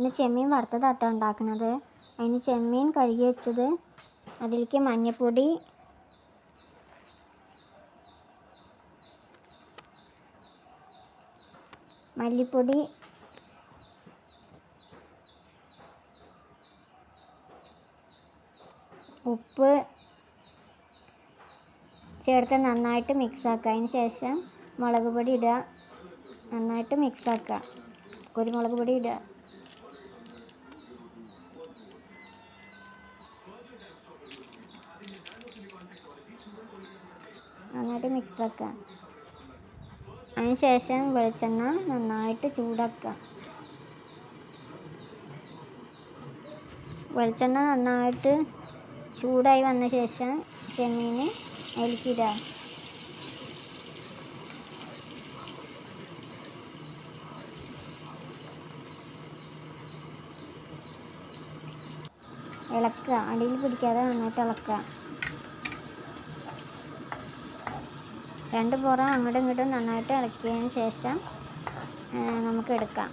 ഇന്ന് ചെമ്മീൻ വറുത്തതാട്ടോ ഉണ്ടാക്കുന്നത്. അതിന് ചെമ്മീൻ കഴുകി വെച്ചത് അതിലേക്ക് മഞ്ഞൾപ്പൊടി മല്ലിപ്പൊടി ഉപ്പ് ചേർത്ത് നന്നായിട്ട് മിക്സാക്കുക അതിന് ശേഷം മുളക് പൊടി ഇടുക. നന്നായിട്ട് മിക്സാക്കുക കുരുമുളക് പൊടി ഇടുക. നന്നായിട്ട് മിക്സ് ആക്കുക അതിന് ശേഷം വെളിച്ചെണ്ണ നന്നായിട്ട് ചൂടാക്കുക വെളിച്ചെണ്ണ നന്നായിട്ട് ചൂടായി വന്ന ശേഷം ചെമ്മീന് അതിലേക്കിടുക ഇളക്കുക അടിയിൽ പിടിക്കാതെ നന്നായിട്ട് ഇളക്കുക രണ്ട് പുറം അങ്ങോട്ടും ഇങ്ങോട്ടും നന്നായിട്ട് ഇളക്കിയതിന് ശേഷം നമുക്ക് എടുക്കാം.